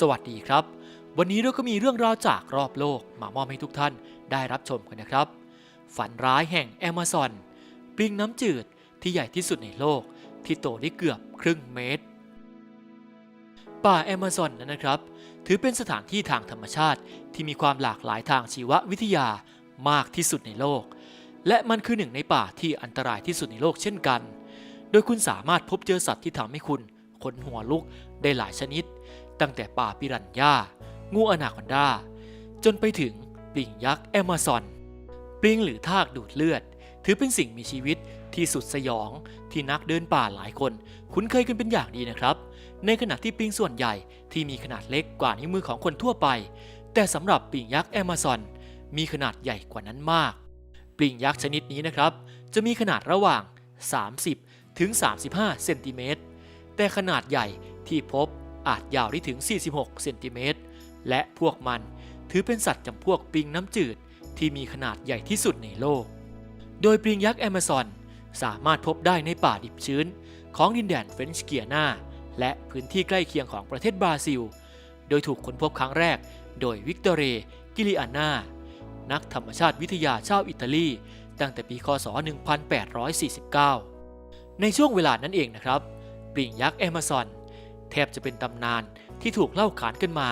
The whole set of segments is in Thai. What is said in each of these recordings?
สวัสดีครับ วันนี้เราก็มีเรื่องราวจากรอบโลกมามอบให้ทุกท่านได้รับชมกันนะครับ ฝันร้ายแห่งแอมะซอนปลิงน้ำจืดที่ใหญ่ที่สุดในโลก ที่โตได้เกือบครึ่งเมตร ป่าแอมะซอนนั้นนะครับ ถือเป็นสถานที่ทางธรรมชาติที่มีความหลากหลายทางชีววิทยามากที่สุดในโลก และมันคือหนึ่งในป่าที่อันตรายที่สุดในโลกเช่นกัน โดยคุณสามารถพบเจอสัตว์ที่ทำให้คุณขนหัวลุกได้หลายชนิด ตั้งแต่ป่าปิรันย่า งูอนาคอนดา จนไปถึงปลิงยักษ์แอมะซอน ปลิงหรือทากดูดเลือด ถือเป็นสิ่งมีชีวิตที่สุดสยองที่นักเดินป่าหลายคน คุ้นเคยกันเป็นอย่างดีนะครับ ในขณะที่ปลิงส่วนใหญ่ที่มีขนาดเล็กกว่านิ้วมือของคนทั่วไป แต่สำหรับปลิงยักษ์แอมะซอนมีขนาดใหญ่กว่านั้นมาก ปลิงยักษ์ชนิดนี้นะครับ จะมีขนาดระหว่าง 30 ถึง 35 เซนติเมตร แต่ขนาดใหญ่ที่พบ อาจยาวได้ถึง 46 เซนติเมตร และพวกมันถือเป็นสัตว์จำพวกปลิงน้ำจืดที่มีขนาดใหญ่ที่สุดในโลก โดยปลิงยักษ์แอมะซอนสามารถพบได้ในป่าดิบชื้น ของดินแดนเฟรนช์เกียนาและพื้นที่ใกล้เคียงของประเทศบราซิล โดยถูกค้นพบครั้งแรก โดยวิกตอเร กิลิอาน่า นักธรรมชาติวิทยาชาวอิตาลี ตั้งแต่ปีคศ 1849 ในช่วงเวลานั้นเองนะครับ ปลิงยักษ์แอมะซอน แทบจะเป็นตำนานที่ถูกเล่าขานกันมา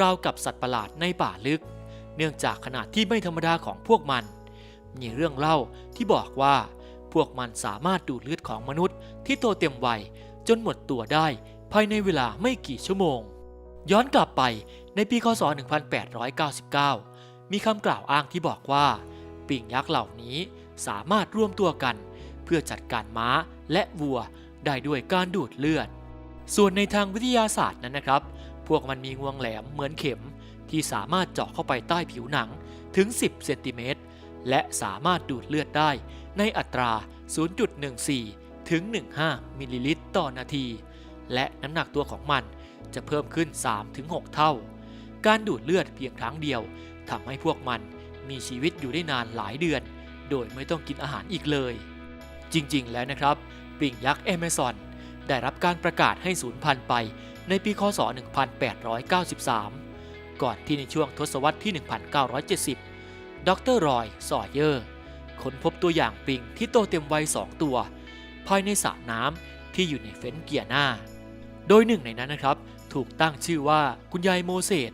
ราวกับสัตว์ประหลาดในป่าลึก เนื่องจากขนาดที่ไม่ธรรมดาของพวกมัน มีเรื่องเล่าที่บอกว่า พวกมันสามารถดูดเลือดของมนุษย์ที่โตเต็มวัยจนหมดตัวได้ภายในเวลาไม่กี่ชั่วโมง ย้อนกลับไปในปีคศ 1899 มีคำกล่าวอ้างที่บอกว่าปิ่งยักษ์เหล่านี้สามารถร่วมตัวกัน เพื่อจัดการม้าและวัวได้ด้วยการดูดเลือด ส่วนในทางวิทยาศาสตร์นั้นนะครับ พวกมันมีงวงแหลมเหมือนเข็มที่สามารถเจาะเข้าไปใต้ผิวหนังถึง 10 เซนติเมตร และสามารถดูดเลือดได้ในอัตรา 0.14 ถึง 15 มิลลิลิตรต่อนาที และน้ำหนักตัวของมันจะเพิ่มขึ้น 3-6 เท่า การดูดเลือดเพียงครั้งเดียวทำให้พวกมันมีชีวิตอยู่ได้นานหลายเดือน โดยไม่ต้องกินอาหารอีกเลย จริงๆ แล้วนะครับปลิงยักษ์แอมซอน ได้รับการประกาศให้สูญพันธุ์ไปในปีคศ 1893 ก่อนที่ในช่วงทศวรรษที่ 1970 ดรรอยสอเยอร์ค้นพบตัวอย่างปลิงที่โตเต็มวัย 2 ตัว ภายในสระน้ำที่อยู่ในเฟนเกียนาโดยหนึ่งในนั้นนะครับ ถูกตั้งชื่อว่าคุณยายโมเสส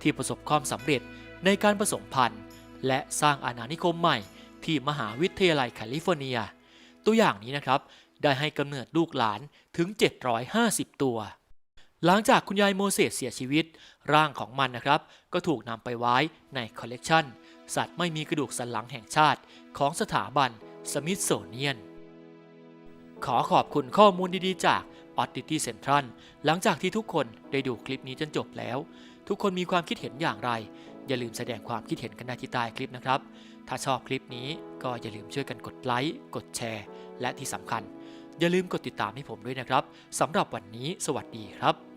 ที่ประสบความสำเร็จในการผสมพันธุ์ และสร้างอาณานิคมใหม่ที่มหาวิทยาลัยแคลิฟอร์เนีย ตัวอย่างนี้นะครับ ได้ให้กำเนิดลูกหลานถึง 750 ตัว หลังจากคุณยายโมเสสเสียชีวิต ร่างของมันนะครับ ก็ถูกนำไปไว้ในคอลเลกชันสัตว์ไม่มีกระดูกสันหลังแห่งชาติของสถาบันสมิธโซเนียน ขอขอบคุณข้อมูลดีๆ จาก Oddity Central หลังจากที่ทุกคนได้ดูคลิปนี้จนจบแล้ว ทุกคนมีความคิดเห็นอย่างไร อย่าลืมแสดงความคิดเห็นกันได้ที่ใต้คลิปนะครับ ถ้าชอบคลิปนี้ก็อย่าลืมช่วยกันกดไลค์ กดแชร์ และที่สำคัญ อย่าลืมกดติดตามให้ผมด้วยนะครับสำหรับวันนี้สวัสดีครับ